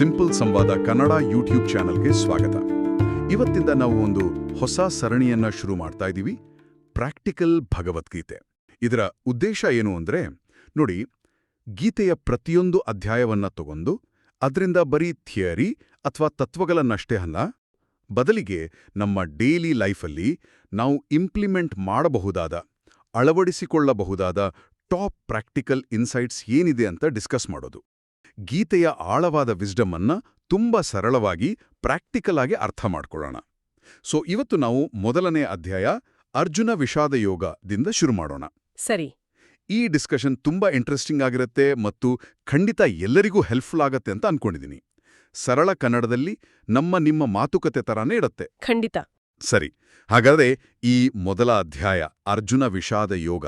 Simple Samvada Kannada YouTube ಚಾನೆಲ್ಗೆ ಸ್ವಾಗತ. ಇವತ್ತಿಂದ ನಾವು ಒಂದು ಹೊಸ ಸರಣಿಯನ್ನ ಶುರು ಮಾಡ್ತಾ ಇದ್ದೀವಿ ಪ್ರಾಕ್ಟಿಕಲ್ ಭಗವದ್ಗೀತೆ. ಇದರ ಉದ್ದೇಶ ಏನು ಅಂದ್ರೆ, ನೋಡಿ, ಗೀತೆಯ ಪ್ರತಿಯೊಂದು ಅಧ್ಯಾಯವನ್ನ ತಗೊಂಡು ಅದರಿಂದ ಬರೀ ಥಿಯರಿ ಅಥವಾ ತತ್ವಗಳನ್ನಷ್ಟೇ ಅಲ್ಲ, ಬದಲಿಗೆ ನಮ್ಮ ಡೈಲಿ ಲೈಫಲ್ಲಿ ನಾವು ಇಂಪ್ಲಿಮೆಂಟ್ ಮಾಡಬಹುದಾದ, ಅಳವಡಿಸಿಕೊಳ್ಳಬಹುದಾದ ಟಾಪ್ ಪ್ರಾಕ್ಟಿಕಲ್ ಇನ್ಸೈಟ್ಸ್ ಏನಿದೆ ಅಂತ ಡಿಸ್ಕಸ್ ಮಾಡೋದು. ಗೀತೆಯ ಆಳವಾದ ವಿಸ್ಡಮ್ ಅನ್ನ ತುಂಬಾ ಸರಳವಾಗಿ ಪ್ರಾಕ್ಟಿಕಲ್ ಆಗಿ ಅರ್ಥ ಮಾಡ್ಕೊಳ್ಳೋಣ. ಸೊ ಇವತ್ತು ನಾವು ಮೊದಲನೇ ಅಧ್ಯಾಯ ಅರ್ಜುನ ವಿಷಾದ ಯೋಗದಿಂದ ಶುರು ಮಾಡೋಣ. ಸರಿ. ಈ ಡಿಸ್ಕಷನ್ ತುಂಬಾ ಇಂಟ್ರೆಸ್ಟಿಂಗ್ ಆಗಿರುತ್ತೆ ಮತ್ತು ಖಂಡಿತ ಎಲ್ಲರಿಗೂ ಹೆಲ್ಪ್ಫುಲ್ ಆಗತ್ತೆ ಅಂತ ಅನ್ಕೊಂಡಿದ್ದೀನಿ ಸರಳ ಕನ್ನಡದಲ್ಲಿ ನಮ್ಮ ನಿಮ್ಮ ಮಾತುಕತೆ ತರಾನೇ ಇಡತ್ತೆ ಖಂಡಿತ. ಸರಿ. ಹಾಗಾದ್ರೆ ಈ ಮೊದಲ ಅಧ್ಯಾಯ ಅರ್ಜುನ ವಿಷಾದ ಯೋಗ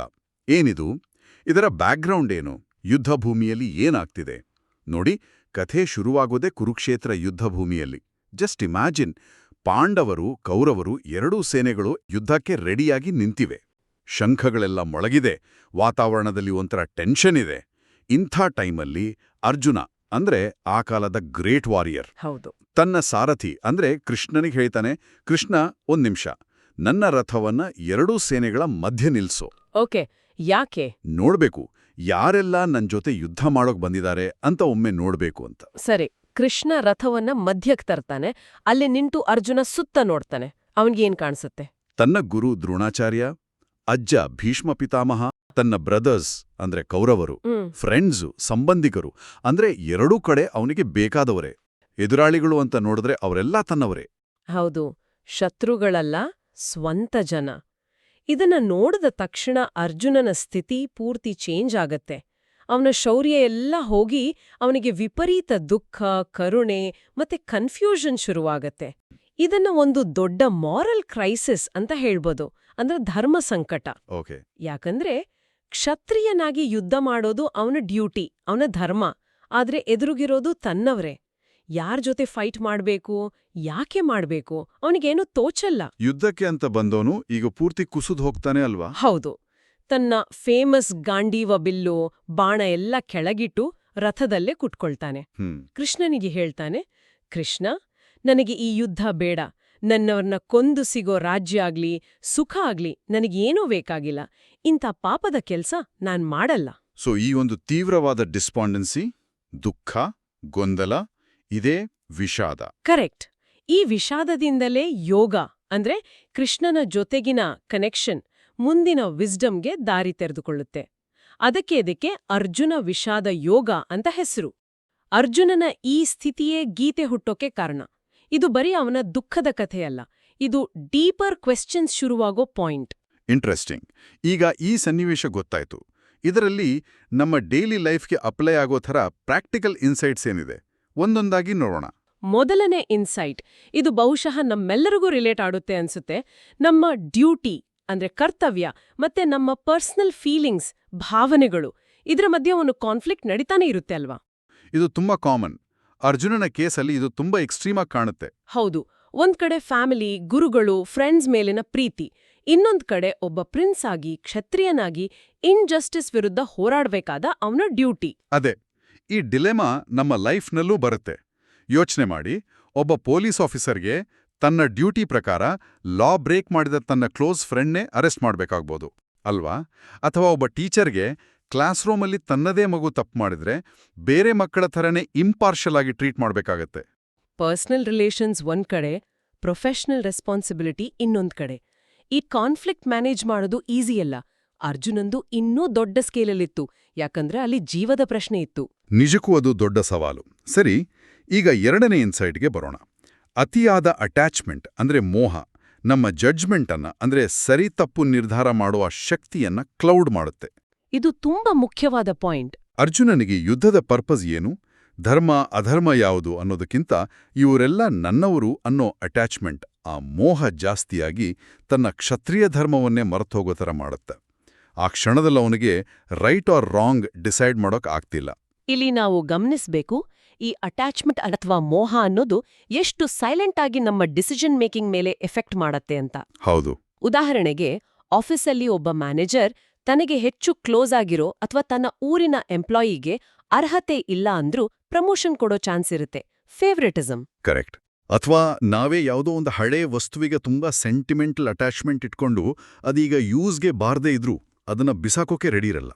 ಏನಿದು? ಇದರ ಬ್ಯಾಕ್ಗ್ರೌಂಡ್ ಏನು? ಯುದ್ಧ ಭೂಮಿಯಲ್ಲಿ ಏನಾಗ್ತಿದೆ? ನೋಡಿ ಕಥೆ ಶುರುವಾಗೋದೇ ಕುರುಕ್ಷೇತ್ರ ಯುದ್ಧ ಭೂಮಿಯಲ್ಲಿ ಜಸ್ಟ್ ಇಮ್ಯಾಜಿನ್ ಪಾಂಡವರು ಕೌರವರು ಎರಡೂ ಸೇನೆಗಳು ಯುದ್ಧಕ್ಕೆ ರೆಡಿಯಾಗಿ ನಿಂತಿವೆ. ಶಂಖಗಳೆಲ್ಲ ಮೊಳಗಿದೆ ವಾತಾವರಣದಲ್ಲಿ ಒಂಥರ ಟೆನ್ಷನ್ ಇದೆ. ಇಂಥ ಟೈಮಲ್ಲಿ ಅರ್ಜುನ ಅಂದ್ರೆ ಆ ಕಾಲದ ಗ್ರೇಟ್ ವಾರಿಯರ್. ಹೌದು. ತನ್ನ ಸಾರಥಿ ಅಂದ್ರೆ ಕೃಷ್ಣನಿಗೆ ಹೇಳ್ತಾನೆ ಕೃಷ್ಣ ಒಂದ್ ನಿಮಿಷ. ನನ್ನ ರಥವನ್ನ ಎರಡೂ ಸೇನೆಗಳ ಮಧ್ಯೆ ನಿಲ್ಸೋ. ಓಕೆ ಯಾಕೆ? ನೋಡ್ಬೇಕು. ಯಾರೆಲ್ಲ ನನ್ ಜೊತೆ ಯುದ್ಧ ಮಾಡೋಕ್ ಬಂದಿದ್ದಾರೆ ಅಂತ ಒಮ್ಮೆ ನೋಡ್ಬೇಕು ಅಂತ. ಸರಿ ಕೃಷ್ಣ ರಥವನ್ನ ಮಧ್ಯಕ್ ತರ್ತಾನೆ ಅಲ್ಲಿ ನಿಂತು ಅರ್ಜುನ ಸುತ್ತ ನೋಡ್ತಾನೆ ಅವನ್ಗೇನ್ ಕಾಣಿಸುತ್ತೆ? ತನ್ನ ಗುರು ದ್ರೋಣಾಚಾರ್ಯ ಅಜ್ಜ ಭೀಷ್ಮ ಪಿತಾಮಹ ತನ್ನ ಬ್ರದರ್ಸ್ ಅಂದ್ರೆ ಕೌರವರು ಫ್ರೆಂಡ್ಸು ಸಂಬಂಧಿಕರು ಅಂದ್ರೆ ಎರಡೂ ಕಡೆ ಅವನಿಗೆ ಬೇಕಾದವರೇ. ಎದುರಾಳಿಗಳು ಅಂತ ನೋಡಿದ್ರೆ ಅವರೆಲ್ಲ ತನ್ನವರೇ. ಹೌದು ಶತ್ರುಗಳಲ್ಲ ಸ್ವಂತ ಜನ. ಇದನ್ನ ನೋಡಿದ ತಕ್ಷಣ ಅರ್ಜುನನ ಸ್ಥಿತಿ ಪೂರ್ತಿ ಚೇಂಜ್ ಆಗತ್ತೆ. ಅವನ ಶೌರ್ಯ ಎಲ್ಲ ಹೋಗಿ ಅವನಿಗೆ ವಿಪರೀತ ದುಃಖ ಕರುಣೆ ಮತ್ತೆ ಕನ್ಫ್ಯೂಷನ್ ಶುರುವಾಗತ್ತೆ. ಇದನ್ನ ಒಂದು ದೊಡ್ಡ ಮಾರಲ್ ಕ್ರೈಸಿಸ್ ಅಂತ ಹೇಳ್ಬೋದು. ಅಂದ್ರೆ ಧರ್ಮ ಸಂಕಟ. ಓಕೆ ಯಾಕಂದ್ರೆ ಕ್ಷತ್ರಿಯನಾಗಿ ಯುದ್ಧ ಮಾಡೋದು ಅವನ ಡ್ಯೂಟಿ ಅವನ ಧರ್ಮ. ಆದ್ರೆ ಎದುರುಗಿರೋದು ತನ್ನವರೇ. ಯಾರ್ ಜೊತೆ ಫೈಟ್ ಮಾಡ್ಬೇಕು ಯಾಕೆ ಮಾಡ್ಬೇಕು ಅವನಿಗೇನು ತೋಚಲ್ಲ. ಯುದ್ಧಕ್ಕೆ ಅಂತ ಬಂದವನು ಈಗ ಪೂರ್ತಿ ಕುಸುದ್ ಹೋಗ್ತಾನೆ ಅಲ್ವಾ? ಹೌದು. ತನ್ನ ಫೇಮಸ್ ಗಾಂಡೀವ ಬಿಲ್ಲು ಬಾಣ ಎಲ್ಲ ಕೆಳಗಿಟ್ಟು ರಥದಲ್ಲೇ ಕುಟ್ಕೊಳ್ತಾನೆ ಕೃಷ್ಣನಿಗೆ ಹೇಳ್ತಾನೆ ಕೃಷ್ಣ ನನಗೆ ಈ ಯುದ್ಧ ಬೇಡ. ನನ್ನವ್ರನ್ನ ಕೊಂದು ಸಿಗೋ ರಾಜ್ಯ ಆಗ್ಲಿ ಸುಖ ಆಗ್ಲಿ ನನಗೇನೂ ಬೇಕಾಗಿಲ್ಲ. ಇಂಥ ಪಾಪದ ಕೆಲಸ ನಾನ್ ಮಾಡಲ್ಲ. ಸೊ ಈ ಒಂದು ತೀವ್ರವಾದ ಡಿಸ್ಪಾಂಡೆನ್ಸಿ ದುಃಖ ಗೊಂದಲ ಇದೇ ವಿಷಾದ. ಕರೆಕ್ಟ್. ಈ ವಿಷಾದದಿಂದಲೇ ಯೋಗ ಅಂದ್ರೆ ಕೃಷ್ಣನ ಜೊತೆಗಿನ ಕನೆಕ್ಷನ್ ಮುಂದಿನ ವಿಸ್ಡಮ್ಗೆ ದಾರಿ ತೆರೆದುಕೊಳ್ಳುತ್ತೆ. ಅದಕ್ಕೆ ಅದಕ್ಕೆ ಅರ್ಜುನ ವಿಷಾದ ಯೋಗ ಅಂತ ಹೆಸರು. ಅರ್ಜುನನ ಈ ಸ್ಥಿತಿಯೇ ಗೀತೆ ಹುಟ್ಟೋಕೆ ಕಾರಣ. ಇದು ಬರೀ ಅವನ ದುಃಖದ ಕಥೆಯಲ್ಲ ಇದು ಡೀಪರ್ ಕ್ವೆಶ್ಚನ್ಸ್ ಶುರುವಾಗೋ ಪಾಯಿಂಟ್ ಇಂಟ್ರೆಸ್ಟಿಂಗ್ ಈಗ ಈ ಸನ್ನಿವೇಶ ಗೊತ್ತಾಯ್ತು. ಇದರಲ್ಲಿ ನಮ್ಮ ಡೈಲಿ ಲೈಫ್ಗೆ ಅಪ್ಲೈ ಆಗೋ ಥರ ಪ್ರಾಕ್ಟಿಕಲ್ ಇನ್ಸೈಟ್ಸ್ ಏನಿದೆ? ಒಂದೊಂದಾಗಿ ನೋಡೋಣ. ಮೊದಲನೇ ಇನ್ಸೈಟ್ ಇದು ಬಹುಶಃ ನಮ್ಮೆಲ್ಲರಿಗೂ ರಿಲೇಟ್ ಆಡುತ್ತೆ ಅನ್ಸುತ್ತೆ. ನಮ್ಮ ಡ್ಯೂಟಿ ಅಂದ್ರೆ ಕರ್ತವ್ಯ ಮತ್ತೆ ನಮ್ಮ ಪರ್ಸನಲ್ ಫೀಲಿಂಗ್ಸ್ ಭಾವನೆಗಳು. ಇದರ ಮಧ್ಯೆ ಒಂದು ಕಾನ್ಫ್ಲಿಕ್ಟ್ ನಡೀತಾನೆ ಇರುತ್ತೆ ಅಲ್ವಾ? ಇದು ತುಂಬಾ ಕಾಮನ್ ಅರ್ಜುನನ ಕೇಸಲ್ಲಿ ಇದು ತುಂಬಾ ಎಕ್ಸ್ಟ್ರೀಮ್ ಆಗಿ ಕಾಣುತ್ತೆ. ಹೌದು. ಒಂದ್ ಕಡೆ ಫ್ಯಾಮಿಲಿ ಗುರುಗಳು ಫ್ರೆಂಡ್ಸ್ ಮೇಲಿನ ಪ್ರೀತಿ. ಇನ್ನೊಂದ್ ಕಡೆ ಒಬ್ಬ ಪ್ರಿನ್ಸ್ ಆಗಿ ಕ್ಷತ್ರಿಯನಾಗಿ ಇನ್ಜಸ್ಟಿಸ್ ವಿರುದ್ಧ ಹೋರಾಡಬೇಕಾದ ಅವನ ಡ್ಯೂಟಿ ಅದೇ. ಈ ಡಿಲೆಮಾ ನಮ್ಮ ಲೈಫ್ನಲ್ಲೂ ಬರುತ್ತೆ. ಯೋಚನೆ ಮಾಡಿ, ಒಬ್ಬ ಪೊಲೀಸ್ ಆಫೀಸರ್ಗೆ ತನ್ನ ಡ್ಯೂಟಿ ಪ್ರಕಾರ ಲಾ ಬ್ರೇಕ್ ಮಾಡಿದ ತನ್ನ ಕ್ಲೋಸ್ ಫ್ರೆಂಡ್ನೇ ಅರೆಸ್ಟ್ ಮಾಡಬೇಕಾಗ್ಬೋದು, ಅಲ್ವಾ? ಅಥವಾ ಒಬ್ಬ ಟೀಚರ್ಗೆ ಕ್ಲಾಸ್ ರೂಮಲ್ಲಿ ತನ್ನದೇ ಮಗು ತಪ್ಪು ಮಾಡಿದ್ರೆ ಬೇರೆ ಮಕ್ಕಳ ಥರನೇ ಇಂಪಾರ್ಷಲ್ ಆಗಿ ಟ್ರೀಟ್ ಮಾಡಬೇಕಾಗತ್ತೆ. ಪರ್ಸನಲ್ ರಿಲೇಷನ್ಸ್ ಒಂದ್ ಕಡೆ, ಪ್ರೊಫೆಷನಲ್ ರೆಸ್ಪಾನ್ಸಿಬಿಲಿಟಿ ಇನ್ನೊಂದ್ ಕಡೆ. ಈ ಕಾನ್ಫ್ಲಿಕ್ಟ್ ಮ್ಯಾನೇಜ್ ಮಾಡೋದು ಈಸಿಯಲ್ಲ ಅರ್ಜುನಂದು ಇನ್ನೂ ದೊಡ್ಡ ಸ್ಕೇಲಲ್ಲಿತ್ತು. ಯಾಕಂದ್ರೆ ಅಲ್ಲಿ ಜೀವದ ಪ್ರಶ್ನೆ ಇತ್ತು. ನಿಜಕ್ಕೂ ಅದು ದೊಡ್ಡ ಸವಾಲು. ಸರಿ ಈಗ ಎರಡನೇ ಇನ್ಸೈಟ್ಗೆ ಬರೋಣ. ಅತಿಯಾದ ಅಟ್ಯಾಚ್ಮೆಂಟ್ ಅಂದ್ರೆ ಮೋಹ ನಮ್ಮ ಜಡ್ಜ್ಮೆಂಟ್ ಅನ್ನ ಅಂದ್ರೆ ಸರಿ ತಪ್ಪು ನಿರ್ಧಾರ ಮಾಡುವ ಶಕ್ತಿಯನ್ನ ಕ್ಲೌಡ್ ಮಾಡುತ್ತೆ. ಇದು ತುಂಬಾ ಮುಖ್ಯವಾದ ಪಾಯಿಂಟ್. ಅರ್ಜುನನಿಗೆ ಯುದ್ಧದ ಪರ್ಪಸ್ ಏನು? ಧರ್ಮ ಅಧರ್ಮ ಯಾವುದು ಅನ್ನೋದಕ್ಕಿಂತ ಇವರೆಲ್ಲ ನನ್ನವರು ಅನ್ನೋ ಅಟ್ಯಾಚ್ಮೆಂಟ್ ಆ ಮೋಹ ಜಾಸ್ತಿಯಾಗಿ ತನ್ನ ಕ್ಷತ್ರಿಯ ಧರ್ಮವನ್ನೇ ಮರೆತೋಗೋ ಥರ ಮಾಡುತ್ತೆ. ಆ ಕ್ಷಣದಲ್ಲಿ ಅವನಿಗೆ ರೈಟ್ ಆರ್ ರಾಂಗ್ ಡಿಸೈಡ್ ಮಾಡೋಕ್ ಆಗ್ತಿಲ್ಲ. ಇಲ್ಲಿ ನಾವು ಗಮನಿಸಬೇಕು ಈ ಅಟ್ಯಾಚ್ಮೆಂಟ್ ಅಥವಾ ಮೋಹ ಅನ್ನೋದು ಎಷ್ಟು ಸೈಲೆಂಟ್ ಆಗಿ ನಮ್ಮ ಡಿಸಿಷನ್ ಮೇಕಿಂಗ್ ಮೇಲೆ ಎಫೆಕ್ಟ್ ಮಾಡತ್ತೆ ಅಂತ. ಹೌದು. ಉದಾಹರಣೆಗೆ ಆಫೀಸಲ್ಲಿ ಒಬ್ಬ ಮ್ಯಾನೇಜರ್ ತನಗೆ ಹೆಚ್ಚು ಕ್ಲೋಸ್ ಆಗಿರೋ ಅಥವಾ ತನ್ನ ಊರಿನ ಎಂಪ್ಲಾಯಿಗೆ ಅರ್ಹತೆ ಇಲ್ಲ ಅಂದ್ರೂ ಪ್ರಮೋಷನ್ ಕೊಡೋ ಚಾನ್ಸ್ ಇರುತ್ತೆ. ಫೇವ್ರೆಟಿಸಮ್ ಕರೆಕ್ಟ್ ಅಥವಾ ನಾವೇ ಯಾವುದೋ ಒಂದು ಹಳೆ ವಸ್ತುವಿಗೆ ತುಂಬಾ ಸೆಂಟಿಮೆಂಟಲ್ ಅಟ್ಯಾಚ್ಮೆಂಟ್ ಇಟ್ಕೊಂಡು ಅದೀಗ ಯೂಸ್ಗೆ ಬಾರದೇ ಇದ್ರೂ ಅದನ್ನ ಬಿಸಾಕೋಕೆ ರೆಡಿ ಇರಲ್ಲ.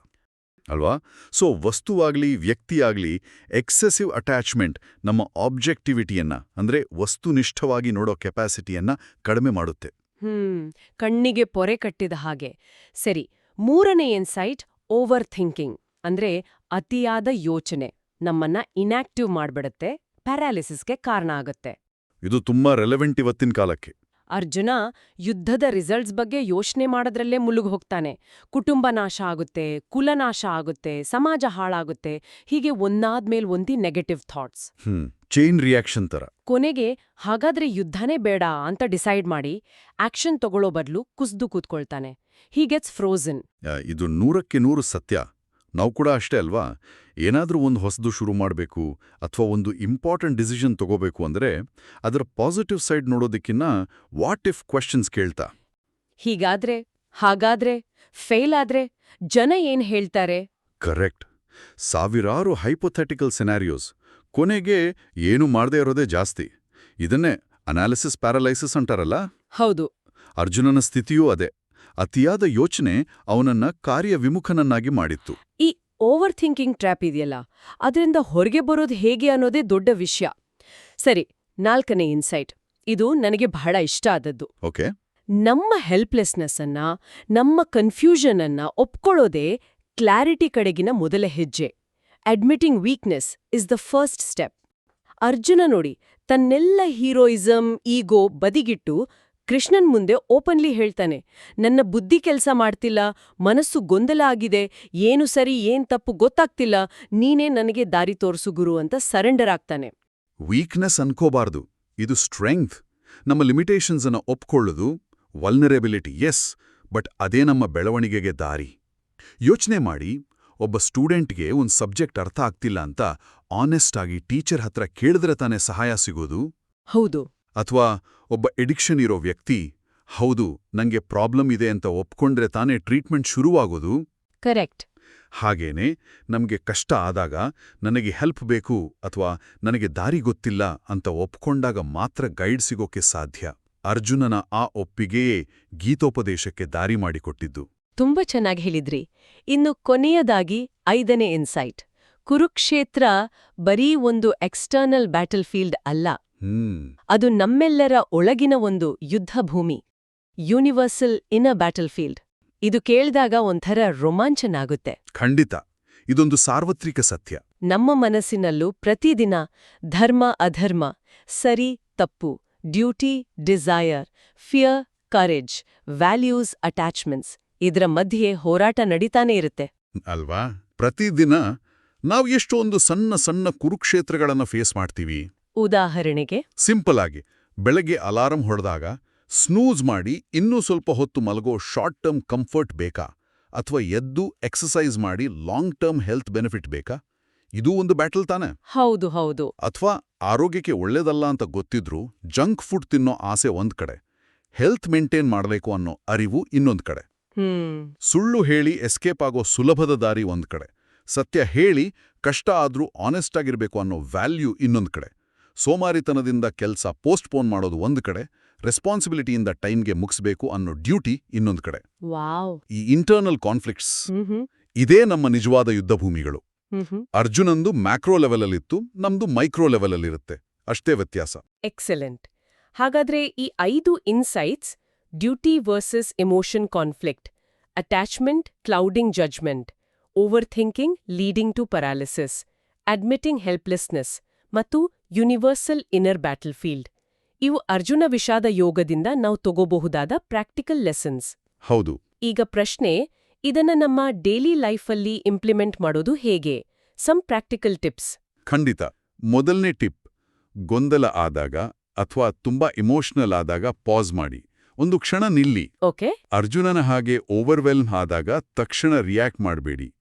ಅಲ್ವಾ? ಸೊ ವಸ್ತುವಾಗ್ಲಿ ವ್ಯಕ್ತಿಯಾಗ್ಲಿ ಎಕ್ಸೆಸಿವ್ ಅಟ್ಯಾಚ್ಮೆಂಟ್ ನಮ್ಮ ಆಬ್ಜೆಕ್ಟಿವಿಟಿಯನ್ನು ಅಂದ್ರೆ ವಸ್ತುನಿಷ್ಠವಾಗಿ ನೋಡೋ ಕೆಪಾಸಿಟಿಯನ್ನ ಕಡಿಮೆ ಮಾಡುತ್ತೆ. ಹ್ಮ್ ಕಣ್ಣಿಗೆ ಪೊರೆ ಕಟ್ಟಿದ ಹಾಗೆ. ಸರಿ ಮೂರನೇ ಇನ್ಸೈಟ್ ಓವರ್ ಥಿಂಕಿಂಗ್ ಅಂದ್ರೆ ಅತಿಯಾದ ಯೋಚನೆ ನಮ್ಮನ್ನ ಇನ್ಯಾಕ್ಟಿವ್ ಮಾಡ್ಬಿಡುತ್ತೆ ಪ್ಯಾರಾಲಿಸಿಸ್ಗೆ ಕಾರಣ ಆಗುತ್ತೆ. ಇದು ತುಂಬಾ ರೆಲೆವೆಂಟ್ ಇವತ್ತಿನ ಕಾಲಕ್ಕೆ. ಅರ್ಜುನ ಯುದ್ಧದ ರಿಸಲ್ಟ್ಸ್ ಬಗ್ಗೆ ಯೋಚನೆ ಮಾಡೋದ್ರಲ್ಲೇ ಮುಳುಗು ಹೋಗ್ತಾನೆ. ಕುಟುಂಬ ನಾಶ ಆಗುತ್ತೆ ಕುಲನಾಶ ಆಗುತ್ತೆ ಸಮಾಜ ಹಾಳಾಗುತ್ತೆ ಹೀಗೆ ಒಂದಾದ್ಮೇಲ್ ಒಂದಿ ನೆಗೆಟಿವ್ ಥಾಟ್ಸ್ ಚೈನ್ ರಿಯಾಕ್ಷನ್ ತರ. ಕೊನೆಗೆ ಹಾಗಾದ್ರೆ ಯುದ್ಧನೇ ಬೇಡ ಅಂತ ಡಿಸೈಡ್ ಮಾಡಿ ಆಕ್ಷನ್ ತಗೊಳ್ಳೋ ಬದಲು ಕುಸ್ದು ಕೂತ್ಕೊಳ್ತಾನೆ. ಹೀ ಗೆಟ್ಸ್ ಫ್ರೋಸನ್ ಇದು ನೂರಕ್ಕೆ ನೂರು ಸತ್ಯ. ನಾವು ಕೂಡ ಅಷ್ಟೇ ಅಲ್ವಾ? ಏನಾದರೂ ಒಂದು ಹೊಸದು ಶುರು ಮಾಡಬೇಕು ಅಥವಾ ಒಂದು ಇಂಪಾರ್ಟೆಂಟ್ ಡಿಸಿಷನ್ ತಗೋಬೇಕು ಅಂದರೆ ಅದರ ಪಾಸಿಟಿವ್ ಸೈಡ್ ನೋಡೋದಕ್ಕಿನ್ನ ವಾಟ್ ಇಫ್ ಕ್ವೆಶನ್ಸ್ ಕೇಳ್ತಾ. ಹೀಗಾದ್ರೆ ಹಾಗಾದ್ರೆ ಫೇಲ್ ಆದ್ರೆ ಜನ ಏನ್ ಹೇಳ್ತಾರೆ? ಕರೆಕ್ಟ್ ಸಾವಿರಾರು ಹೈಪೊಥೆಟಿಕಲ್ ಸೆನಾರಿಯೋಸ್ ಕೊನೆಗೆ ಏನು ಮಾಡದೇ ಇರೋದೇ ಜಾಸ್ತಿ. ಇದನ್ನೇ ಅನಾಲಿಸಿಸ್ ಪ್ಯಾರಲೈಸಿಸ್ ಅಂಟಾರಲ್ಲ ಹೌದು. ಅರ್ಜುನನ ಸ್ಥಿತಿಯೂ ಅದೇ. ಅತಿಯಾದ ಯೋಚನೆ ಅವನನ್ನ ಕಾರ್ಯವಿಮುಖನನ್ನಾಗಿ ಮಾಡಿತ್ತು. ಈ ಓವರ್ ಥಿಂಕಿಂಗ್ ಟ್ರ್ಯಾಪ್ ಇದೆಯಲ್ಲ ಅದರಿಂದ ಹೊರಗೆ ಬರೋದು ಹೇಗೆ ಅನ್ನೋದೇ ದೊಡ್ಡ ವಿಷಯ. ಸರಿ ನಾಲ್ಕನೇ ಇನ್ಸೈಟ್. ಇದು ನನಗೆ ಬಹಳ ಇಷ್ಟ ಆದದ್ದು. ಓಕೆ. ನಮ್ಮ ಹೆಲ್ಪ್ಲೆಸ್ನೆಸ್ ಅನ್ನ ನಮ್ಮ ಕನ್ಫ್ಯೂಷನ್ ಅನ್ನ ಒಪ್ಕೊಳ್ಳೋದೇ ಕ್ಲಾರಿಟಿ ಕಡೆಗಿನ ಮೊದಲ ಹೆಜ್ಜೆ. Admitting weakness is the first step. Arjuna ನೋಡಿ ತನ್ನೆಲ್ಲ ಹೀರೋಯಿಸಂ ಈಗೋ ಬದಿಗಿಟ್ಟು ಕೃಷ್ಣನ್ ಮುಂದೆ ಓಪನ್ಲಿ ಹೇಳ್ತಾನೆ ನನ್ನ ಬುದ್ಧಿ ಕೆಲಸ ಮಾಡ್ತಿಲ್ಲ ಮನಸ್ಸು ಗೊಂದಲ ಆಗಿದೆ ಏನು ಸರಿ ಏನ್ ತಪ್ಪು ಗೊತ್ತಾಗ್ತಿಲ್ಲ ನೀನೇ ನನಗೆ ದಾರಿ ತೋರಿಸು ಗುರು ಅಂತ ಸರೆಂಡರ್ ಆಗ್ತಾನೆ ವೀಕ್ನೆಸ್ ಅನ್ಕೋಬಾರ್ದು ಇದು ಸ್ಟ್ರೆಂಗ್ತ್ ನಮ್ಮ ಲಿಮಿಟೇಷನ್ಸ್ ಅನ್ನ ಒಪ್ಕೊಳ್ಳೋದು ವಲ್ನರೇಬಿಲಿಟಿ ಎಸ್ ಬಟ್ ಅದೇ ನಮ್ಮ ಬೆಳವಣಿಗೆಗೆ ದಾರಿ. ಯೋಚನೆ ಮಾಡಿ ಒಬ್ಬ ಸ್ಟೂಡೆಂಟ್ಗೆ ಒಂದು ಸಬ್ಜೆಕ್ಟ್ ಅರ್ಥ ಆಗ್ತಿಲ್ಲ ಅಂತ ಆನೆಸ್ಟ್ ಆಗಿ ಟೀಚರ್ ಹತ್ರ ಕೇಳಿದ್ರೆ ತಾನೇ ಸಹಾಯ ಸಿಗೋದು? ಹೌದು. ಅಥವಾ ಒಬ್ಬ ಎಡಿಕ್ಷನ್ ಇರೋ ವ್ಯಕ್ತಿ ಹೌದು ನಂಗೆ ಪ್ರಾಬ್ಲಮ್ ಇದೆ ಅಂತ ಒಪ್ಕೊಂಡ್ರೆ ತಾನೇ ಟ್ರೀಟ್ಮೆಂಟ್ ಶುರುವಾಗೋದು? ಕರೆಕ್ಟ್ ಹಾಗೇನೆ ನಮಗೆ ಕಷ್ಟ ಆದಾಗ ನನಗೆ ಹೆಲ್ಪ್ ಬೇಕು ಅಥವಾ ನನಗೆ ದಾರಿ ಗೊತ್ತಿಲ್ಲ ಅಂತ ಒಪ್ಕೊಂಡಾಗ ಮಾತ್ರ ಗೈಡ್ ಸಿಗೋಕೆ ಸಾಧ್ಯ. ಅರ್ಜುನನ ಆ ಒಪ್ಪಿಗೆಯೇ ಗೀತೋಪದೇಶಕ್ಕೆ ದಾರಿ ಮಾಡಿಕೊಟ್ಟಿದ್ದು. ತುಂಬಾ ಚೆನ್ನಾಗಿ ಹೇಳಿದ್ರಿ. ಇನ್ನು ಕೊನೆಯದಾಗಿ ಐದನೇ ಇನ್ಸೈಟ್ ಕುರುಕ್ಷೇತ್ರ ಬರೀ ಒಂದು ಎಕ್ಸ್ಟರ್ನಲ್ ಬ್ಯಾಟಲ್ ಫೀಲ್ಡ್ ಅಲ್ಲ. ಅದು ನಮ್ಮೆಲ್ಲರ ಒಳಗಿನ ಒಂದು ಯುದ್ಧ ಭೂಮಿ universal in a battlefield ಇದು ಕೇಳಿದಾಗ ಒಂಥರ ರೋಮಾಂಚನಾಗುತ್ತೆ. ಖಂಡಿತ. ಇದೊಂದು ಸಾರ್ವತ್ರಿಕ ಸತ್ಯ. ನಮ್ಮ ಮನಸ್ಸಿನಲ್ಲೂ ಪ್ರತಿದಿನ ಧರ್ಮ ಅಧರ್ಮ ಸರಿ ತಪ್ಪು duty desire fear courage values attachments ಇದರ ಮಧ್ಯೆ ಹೋರಾಟ ನಡೀತಾನೆ ಇರುತ್ತೆ. ಅಲ್ವಾ? ಪ್ರತಿದಿನ ನಾವು ಎಷ್ಟೊಂದು ಸಣ್ಣ ಸಣ್ಣ ಕುರುಕ್ಷೇತ್ರಗಳನ್ನು ಫೇಸ್ ಮಾಡ್ತೀವಿ. ಉದಾಹರಣೆಗೆ ಸಿಂಪಲ್ ಆಗಿ ಬೆಳಗ್ಗೆ ಅಲಾರಂ ಹೊಡೆದಾಗ ಸ್ನೂಸ್ ಮಾಡಿ ಇನ್ನೂ ಸ್ವಲ್ಪ ಹೊತ್ತು ಮಲಗೋ ಶಾರ್ಟ್ ಟರ್ಮ್ ಕಂಫರ್ಟ್ ಬೇಕಾ? ಅಥವಾ ಎದ್ದು ಎಕ್ಸಸೈಸ್ ಮಾಡಿ ಲಾಂಗ್ ಟರ್ಮ್ ಹೆಲ್ತ್ ಬೆನಿಫಿಟ್ ಬೇಕಾ? ಇದೂ ಒಂದು ಬ್ಯಾಟಲ್ ತಾನೆ. ಹೌದು ಹೌದು. ಅಥವಾ ಆರೋಗ್ಯಕ್ಕೆ ಒಳ್ಳೇದಲ್ಲ ಅಂತ ಗೊತ್ತಿದ್ರೂ ಜಂಕ್ ಫುಡ್ ತಿನ್ನೋ ಆಸೆ ಒಂದ್ ಕಡೆ ಹೆಲ್ತ್ ಮೇಂಟೈನ್ ಮಾಡಬೇಕು ಅನ್ನೋ ಅರಿವು ಇನ್ನೊಂದ್ ಕಡೆ. ಸುಳ್ಳು ಹೇಳಿ ಎಸ್ಕೇಪ್ ಆಗೋ ಸುಲಭದ ದಾರಿ ಒಂದ್ ಕಡೆ ಸತ್ಯ ಹೇಳಿ ಕಷ್ಟ ಆದ್ರೂ ಆನೆಸ್ಟ್ ಆಗಿರ್ಬೇಕು ಅನ್ನೋ ವ್ಯಾಲ್ಯೂ ಇನ್ನೊಂದ್ ಕಡೆ. ಸೋಮಾರಿತನದಿಂದ ಕೆಲಸ ಪೋಸ್ಟ್ಪೋನ್ ಮಾಡೋದು ಒಂದು ಕಡೆ ರೆಸ್ಪಾನ್ಸಿಬಿಲಿಟಿಯಿಂದ ಟೈಮ್ಗೆ ಮುಗಿಸ್ಬೇಕು ಅನ್ನೋ ಡ್ಯೂಟಿ ಇನ್ನೊಂದು ಕಡೆ. ಈ ಇಂಟರ್ನಲ್ ಕಾನ್ಫ್ಲಿಕ್ಟ್ಸ್ ಇದೇ ನಮ್ಮ ನಿಜವಾದ ಯುದ್ಧಭೂಮಿಗಳು. ಅರ್ಜುನಂದು ಮ್ಯಾಕ್ರೋ ಲೆವೆಲಲ್ಲಿತ್ತು ನಮ್ದು ಮೈಕ್ರೋ ಲೆವೆಲಲ್ಲಿರುತ್ತೆ. ಅಷ್ಟೇ ವ್ಯತ್ಯಾಸ. ಎಕ್ಸಲೆಂಟ್. ಹಾಗಾದ್ರೆ ಈ ಐದು insights duty versus emotion conflict attachment clouding judgment over thinking leading to paralysis admitting helplessness ಮತ್ತು ಯುನಿವರ್ಸಲ್ ಇನ್ನರ್ ಬ್ಯಾಟಲ್ ಫೀಲ್ಡ್ ಇವು ಅರ್ಜುನ ವಿಷಾದ ಯೋಗದಿಂದ ನಾವು ತಗೋಬಹುದಾದ ಪ್ರಾಕ್ಟಿಕಲ್ ಲೆಸನ್ಸ್. ಹೌದು. ಈಗ ಪ್ರಶ್ನೆ ಇದನ್ನ ನಮ್ಮ ಡೈಲಿ ಲೈಫಲ್ಲಿ ಇಂಪ್ಲಿಮೆಂಟ್ ಮಾಡೋದು ಹೇಗೆ? Some practical tips. ಖಂಡಿತ. ಮೊದಲನೇ ಟಿಪ್ ಗೊಂದಲ ಆದಾಗ ಅಥವಾ ತುಂಬಾ ಇಮೋಷನಲ್ ಆದಾಗ ಪಾಸ್ ಮಾಡಿ. ಒಂದು ಕ್ಷಣ ನಿಲ್ಲಿ. ಓಕೆ. ಅರ್ಜುನನ ಹಾಗೆ ಓವರ್ವೆಲ್ಮ್ ಆದಾಗ ತಕ್ಷಣ ರಿಯಾಕ್ಟ್ ಮಾಡಬೇಡಿ.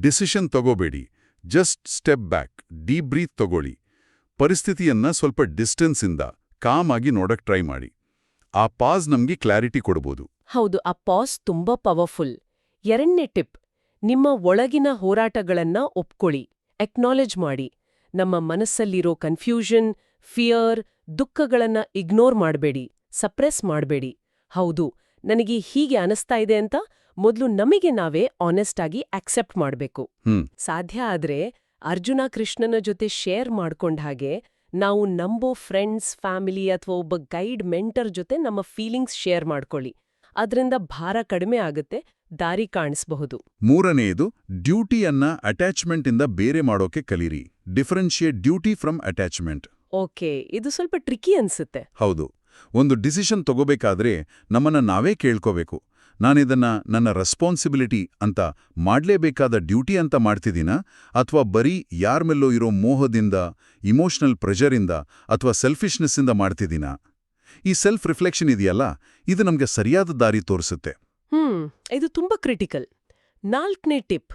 Decision ತಗೋಬೇಡಿ. Just step back deep breath ತಗೊಳ್ಳಿ. ಪರಿಸ್ಥಿತಿಯನ್ನ ಸ್ವಲ್ಪ ಡಿಸ್ಟೆನ್ಸಿಂದ ಕಾಮ್ ಆಗಿ ನೋಡಕ್ ಟ್ರೈ ಮಾಡಿ. ಆ ಪಾಸ್ ನಮ್ಗೆ ಕ್ಲಾರಿಟಿ ಕೊಡ್ಬೋದು. ಹೌದು ಆ ಪಾಸ್ ತುಂಬಾ ಪವರ್ಫುಲ್. ಎರಡನೇ ಟಿಪ್ ನಿಮ್ಮ ಒಳಗಿನ ಹೋರಾಟಗಳನ್ನ ಒಪ್ಕೊಳ್ಳಿ ಎಕ್ನಾಲೆಜ್ ಮಾಡಿ. ನಮ್ಮ ಮನಸ್ಸಲ್ಲಿರೋ ಕನ್ಫ್ಯೂಷನ್ ಫಿಯರ್ ದುಃಖಗಳನ್ನ ಇಗ್ನೋರ್ ಮಾಡಬೇಡಿ ಸಪ್ರೆಸ್ ಮಾಡಬೇಡಿ. ಹೌದು ನನಗೆ ಹೀಗೆ ಅನಿಸ್ತಾ ಇದೆ ಅಂತ ಮೊದಲು ನಮಗೆ ನಾವೇ ಆನೆಸ್ಟ್ ಆಗಿ ಆಕ್ಸೆಪ್ಟ್ ಮಾಡಬೇಕು. ಸಾಧ್ಯ ಆದ್ರೆ ಅರ್ಜುನ ಕೃಷ್ಣನ ಜೊತೆ ಶೇರ್ ಮಾಡ್ಕೊಂಡ ಹಾಗೆ ನಾವು ನಂಬೋ ಫ್ರೆಂಡ್ಸ್ ಫ್ಯಾಮಿಲಿ ಅಥವಾ ಒಬ್ಬ ಗೈಡ್ ಮೆಂಟರ್ ಜೊತೆ ನಮ್ಮ ಫೀಲಿಂಗ್ಸ್ ಶೇರ್ ಮಾಡ್ಕೊಳ್ಳಿ. ಅದರಿಂದ ಭಾರ ಕಡಿಮೆ ಆಗುತ್ತೆ ದಾರಿ ಕಾಣಿಸಬಹುದು. ಮೂರನೆಯದು ಡ್ಯೂಟಿಯನ್ನ ಅಟ್ಯಾಚ್ಮೆಂಟ್ ಇಂದ ಬೇರೆ ಮಾಡೋಕೆ ಕಲೀರಿ. Differentiate duty from attachment okay ಇದು ಸ್ವಲ್ಪ ಟ್ರಿಕಿ ಅನ್ಸುತ್ತೆ. ಹೌದು. ಒಂದು ಡಿಸಿಷನ್ ತಗೋಬೇಕಾದ್ರೆ ನಮ್ಮನ್ನ ನಾವೇ ಕೇಳ್ಕೋಬೇಕು. ನಾನಿದನ್ನ ನನ್ನ ರೆಸ್ಪಾನ್ಸಿಬಿಲಿಟಿ ಅಂತ ಮಾಡ್ಲೇಬೇಕಾದ ಡ್ಯೂಟಿ ಅಂತ ಮಾಡ್ತಿದ್ದೀನ? ಅಥವಾ ಬರೀ ಯಾರ ಮೇಲೋ ಇರೋ ಮೋಹದಿಂದ ಇಮೋಷನಲ್ ಪ್ರೆಷರಿಂದ ಅಥವಾ ಸೆಲ್ಫಿಶ್ನೆಸ್ಸಿಂದ ಮಾಡ್ತಿದ್ದೀನ? ಈ ಸೆಲ್ಫ್ ರಿಫ್ಲೆಕ್ಷನ್ ಇದೆಯಲ್ಲ, ಇದು ನಮಗೆ ಸರಿಯಾದ ದಾರಿ ತೋರಿಸುತ್ತೆ. ಹ್ಮ್, ಇದು ತುಂಬಾ ಕ್ರಿಟಿಕಲ್ ನಾಲ್ಕನೇ ಟಿಪ್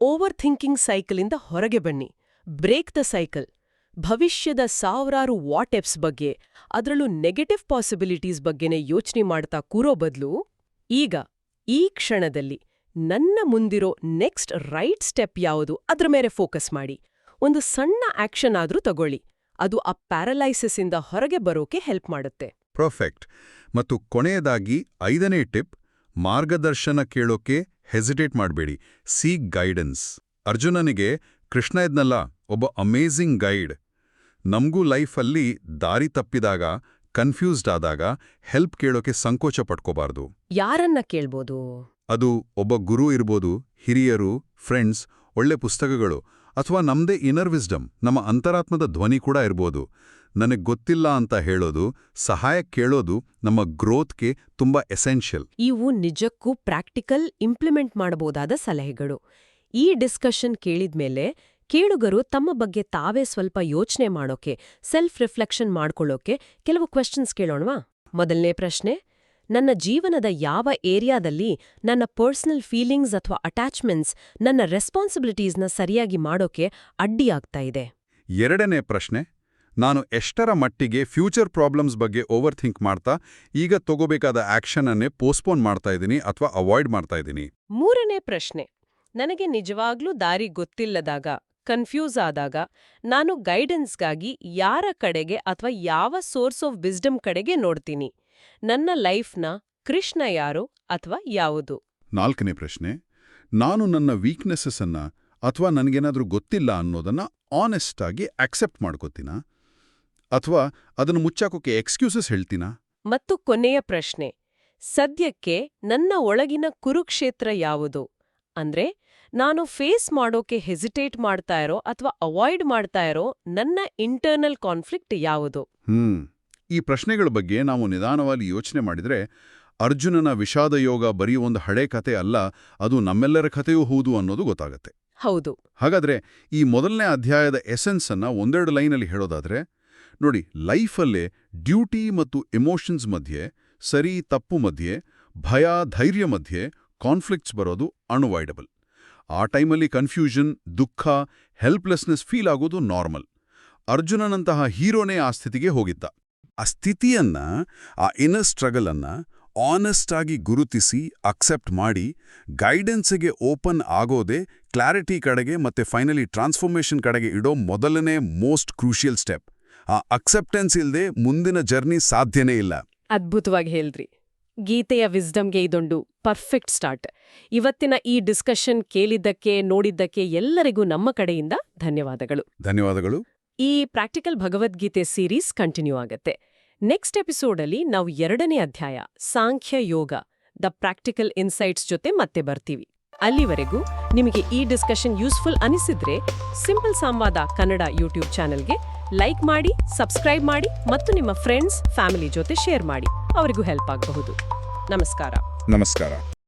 ಓವರ್ ಥಿಂಕಿಂಗ್ ಸೈಕಲಿಂದ ಹೊರಗೆ ಬನ್ನಿ. ಬ್ರೇಕ್ ದ ಸೈಕಲ್ ಭವಿಷ್ಯದ ಸಾವಿರಾರು ವಾಟ್ ಎಪ್ಸ್ ಬಗ್ಗೆ, ಅದರಲ್ಲೂ ನೆಗೆಟಿವ್ ಪಾಸಿಬಿಲಿಟೀಸ್ ಬಗ್ಗೆನೇ ಯೋಚನೆ ಮಾಡ್ತಾ ಕೂರೋ ಬದಲು ಈಗ ಈ ಕ್ಷಣದಲ್ಲಿ ನನ್ನ ಮುಂದಿರೋ ನೆಕ್ಸ್ಟ್ ರೈಟ್ ಸ್ಟೆಪ್ ಯಾವುದು ಅದ್ರ ಮೇಲೆ ಫೋಕಸ್ ಮಾಡಿ. ಒಂದು ಸಣ್ಣ ಆಕ್ಷನ್ ಆದ್ರೂ ತಗೊಳ್ಳಿ. ಅದು ಆ ಪ್ಯಾರಲೈಸಿಸ್ ಇಂದ ಹೊರಗೆ ಬರೋಕೆ ಹೆಲ್ಪ್ ಮಾಡುತ್ತೆ. ಪರ್ಫೆಕ್ಟ್. ಮತ್ತು ಕೊನೆಯದಾಗಿ ಐದನೇ ಟಿಪ್, ಮಾರ್ಗದರ್ಶನ ಕೇಳೋಕೆ ಹೆಸಿಟೇಟ್ ಮಾಡಬೇಡಿ. Seek guidance. ಅರ್ಜುನನಿಗೆ, ಕೃಷ್ಣ ಇದ್ನಲ್ಲ, ಒಬ್ಬ ಅಮೇಝಿಂಗ್ ಗೈಡ್. ನಮಗೂ ಲೈಫಲ್ಲಿ ದಾರಿ ತಪ್ಪಿದಾಗ ಕನ್ಫ್ಯೂಸ್ಡ್ ಆದಾಗ ಹೆಲ್ಪ್ ಕೇಳೋಕೆ ಸಂಕೋಚ ಪಡ್ಕೋಬಾರ್ದು. ಯಾರನ್ನ ಕೇಳ್ಬೋದು? ಅದು ಒಬ್ಬ ಗುರು ಇರ್ಬೋದು ಹಿರಿಯರು ಫ್ರೆಂಡ್ಸ್ ಒಳ್ಳೆ ಪುಸ್ತಕಗಳು ಅಥವಾ ನಮ್ದೇ ಇನ್ನರ್ ವಿಸ್ಡಮ್ ನಮ್ಮ ಅಂತರಾತ್ಮದ ಧ್ವನಿ ಕೂಡ ಇರ್ಬೋದು. ನನಗೆ ಗೊತ್ತಿಲ್ಲ ಅಂತ ಹೇಳೋದು ಸಹಾಯ ಕೇಳೋದು ನಮ್ಮ ಗ್ರೋತ್ಗೆ ತುಂಬಾ ಎಸೆನ್ಷಿಯಲ್ ಇವು ನಿಜಕ್ಕೂ ಪ್ರಾಕ್ಟಿಕಲ್ ಇಂಪ್ಲಿಮೆಂಟ್ ಮಾಡಬಹುದಾದ ಸಲಹೆಗಳು. ಈ ಡಿಸ್ಕಷನ್ ಕೇಳಿದ್ಮೇಲೆ ಕೇಳುಗರು ತಮ್ಮ ಬಗ್ಗೆ ತಾವೇ ಸ್ವಲ್ಪ ಯೋಚನೆ ಮಾಡೋಕೆ ಸೆಲ್ಫ್ ರಿಫ್ಲೆಕ್ಷನ್ ಮಾಡ್ಕೊಳ್ಳೋಕೆ ಕೆಲವು ಕ್ವೆಶ್ಚನ್ಸ್ ಕೇಳೋಣವಾ? ಮೊದಲನೇ ಪ್ರಶ್ನೆ ನನ್ನ ಜೀವನದ ಯಾವ ಏರಿಯಾದಲ್ಲಿ ನನ್ನ ಪರ್ಸನಲ್ ಫೀಲಿಂಗ್ಸ್ ಅಥವಾ ಅಟ್ಯಾಚ್ಮೆಂಟ್ಸ್ ನನ್ನ ರೆಸ್ಪಾನ್ಸಿಬಿಲಿಟೀಸ್ನ ಸರಿಯಾಗಿ ಮಾಡೋಕೆ ಅಡ್ಡಿಯಾಗ್ತಾ ಇದೆ? ಎರಡನೇ ಪ್ರಶ್ನೆ ನಾನು ಎಷ್ಟರ ಮಟ್ಟಿಗೆ ಫ್ಯೂಚರ್ ಪ್ರಾಬ್ಲಮ್ಸ್ ಬಗ್ಗೆ ಓವರ್ ಥಿಂಕ್ ಮಾಡ್ತಾ ಈಗ ತಗೋಬೇಕಾದ ಆಕ್ಷನ್ ಅನ್ನೇ ಪೋಸ್ಟ್ಪೋನ್ ಮಾಡ್ತಾ ಇದ್ದೀನಿ ಅಥವಾ ಅವಾಯ್ಡ್ ಮಾಡ್ತಾ ಇದ್ದೀನಿ? ಮೂರನೇ ಪ್ರಶ್ನೆ ನನಗೆ ನಿಜವಾಗ್ಲೂ ದಾರಿ ಗೊತ್ತಿಲ್ಲದಾಗ ಕನ್ಫ್ಯೂಸ್ ಆದಾಗ ನಾನು ಗೈಡೆನ್ಸ್ಗಾಗಿ ಯಾರ ಕಡೆಗೆ ಅಥವಾ ಯಾವ ಸೋರ್ಸ್ ಆಫ್ ವಿಸ್ಡಮ್ ಕಡೆಗೆ ನೋಡ್ತೀನಿ? ನನ್ನ ಲೈಫ್ನ ಕೃಷ್ಣ ಯಾರು ಅಥವಾ ಯಾವುದು? ನಾಲ್ಕನೇ ಪ್ರಶ್ನೆ ನಾನು ನನ್ನ ವೀಕ್ನೆಸಸ್ ಅನ್ನ ಅಥವಾ ನನಗೇನಾದ್ರೂ ಗೊತ್ತಿಲ್ಲ ಅನ್ನೋದನ್ನ ಆನೆಸ್ಟ್ ಆಗಿ ಅಕ್ಸೆಪ್ಟ್ ಮಾಡ್ಕೋತೀನಾ? ಅಥವಾ ಅದನ್ನು ಮುಚ್ಚಾಕೋಕೆ ಎಕ್ಸ್ಕ್ಯೂಸಸ್ ಹೇಳ್ತೀನಾ? ಮತ್ತು ಕೊನೆಯ ಪ್ರಶ್ನೆ ಸದ್ಯಕ್ಕೆ ನನ್ನ ಒಳಗಿನ ಕುರುಕ್ಷೇತ್ರ ಯಾವುದು? ಅಂದ್ರೆ ನಾನು ಫೇಸ್ ಮಾಡೋಕೆ ಹೆಸಿಟೇಟ್ ಮಾಡ್ತಾ ಇರೋ ಅಥವಾ ಅವಾಯ್ಡ್ ಮಾಡ್ತಾ ಇರೋ ನನ್ನ ಇಂಟರ್ನಲ್ ಕಾನ್ಫ್ಲಿಕ್ಟ್ ಯಾವುದು? ಹ್ಮ್. ಈ ಪ್ರಶ್ನೆಗಳ ಬಗ್ಗೆ ನಾವು ನಿಧಾನವಾಗಿ ಯೋಚನೆ ಮಾಡಿದ್ರೆ ಅರ್ಜುನನ ವಿಷಾದ ಯೋಗ ಬರೀ ಒಂದು ಹಳೆ ಕತೆ ಅಲ್ಲ ಅದು ನಮ್ಮೆಲ್ಲರ ಕಥೆಯೂ ಹೌದು ಅನ್ನೋದು ಗೊತ್ತಾಗತ್ತೆ. ಹೌದು. ಹಾಗಾದ್ರೆ ಈ ಮೊದಲನೇ ಅಧ್ಯಾಯದ ಎಸೆನ್ಸ್ ಅನ್ನ ಒಂದೆರಡು ಲೈನಲ್ಲಿ ಹೇಳೋದಾದ್ರೆ ನೋಡಿ ಲೈಫಲ್ಲೇ ಡ್ಯೂಟಿ ಮತ್ತು ಎಮೋಷನ್ಸ್ ಮಧ್ಯೆ ಸರಿ ತಪ್ಪು ಮಧ್ಯೆ ಭಯ ಧೈರ್ಯ ಮಧ್ಯೆ ಕಾನ್ಫ್ಲಿಕ್ಟ್ಸ್ ಬರೋದು ಅನ್ವಾಯ್ಡಬಲ್ ಆ ಟೈಮಲ್ಲಿ ಕನ್ಫ್ಯೂಷನ್, ದುಃಖ, ಹೆಲ್ಪ್ಲೆಸ್ನೆಸ್ ಫೀಲ್ ಆಗೋದು ನಾರ್ಮಲ್. ಅರ್ಜುನನಂತಹ ಹೀರೋನೇ ಆ ಸ್ಥಿತಿಗೆ ಹೋಗಿದ್ದ. ಆ ಸ್ಥಿತಿಯನ್ನ, ಆ ಇನ್ನರ್ ಸ್ಟ್ರಗಲ್ ಅನ್ನ ಆನೆಸ್ಟ್ ಆಗಿ ಗುರುತಿಸಿ ಅಕ್ಸೆಪ್ಟ್ ಮಾಡಿ ಗೈಡೆನ್ಸ್ಗೆ ಓಪನ್ ಆಗೋದೇ ಕ್ಲಾರಿಟಿ ಕಡೆಗೆ ಮತ್ತೆ ಫೈನಲಿ ಟ್ರಾನ್ಸ್ಫಾರ್ಮೇಷನ್ ಕಡೆಗೆ ಇಡೋ ಮೊದಲನೇ ಮೋಸ್ಟ್ ಕ್ರೂಷಿಯಲ್ ಸ್ಟೆಪ್ ಆ ಅಕ್ಸೆಪ್ಟೆನ್ಸ್ ಇಲ್ಲದೆ ಮುಂದಿನ ಜರ್ನಿ ಸಾಧ್ಯನೇ ಇಲ್ಲ. ಅದ್ಭುತವಾಗಿ ಹೇಳ್ದ್ರಿ. ಗೀತೆಯ ವಿಸ್ಡಮ್ಗೆ ಇದೊಂದು ಪರ್ಫೆಕ್ಟ್ ಸ್ಟಾರ್ಟ್. ಇವತ್ತಿನ ಈ ಡಿಸ್ಕಷನ್ ಕೇಳಿದ್ದಕ್ಕೆ ನೋಡಿದ್ದಕ್ಕೆ ಎಲ್ಲರಿಗೂ ನಮ್ಮ ಕಡೆಯಿಂದ ಧನ್ಯವಾದಗಳು. ಧನ್ಯವಾದಗಳು. ಈ ಪ್ರಾಕ್ಟಿಕಲ್ ಭಗವದ್ಗೀತೆ ಸೀರೀಸ್ ಕಂಟಿನ್ಯೂ ಆಗತ್ತೆ. ನೆಕ್ಸ್ಟ್ ಎಪಿಸೋಡಲ್ಲಿ ನಾವು ಎರಡನೇ ಅಧ್ಯಾಯ Sankhya Yoga the practical insights ಜೊತೆ ಮತ್ತೆ ಬರ್ತೀವಿ. ಅಲ್ಲಿವರೆಗೂ ನಿಮಗೆ ಈ ಡಿಸ್ಕಷನ್ ಯೂಸ್ಫುಲ್ ಅನಿಸಿದ್ರೆ ಸಿಂಪಲ್ ಸಂವಾದ ಕನ್ನಡ ಯೂಟ್ಯೂಬ್ ಚಾನೆಲ್ಗೆ ಲೈಕ್ ಮಾಡಿ ಸಬ್ಸ್ಕ್ರೈಬ್ ಮಾಡಿ ಮತ್ತು ನಿಮ್ಮ ಫ್ರೆಂಡ್ಸ್ ಫ್ಯಾಮಿಲಿ ಜೊತೆ ಶೇರ್ ಮಾಡಿ. ಅವರಿಗೂ ಹೆಲ್ಪ್ ಆಗಬಹುದು. ನಮಸ್ಕಾರ. ನಮಸ್ಕಾರ.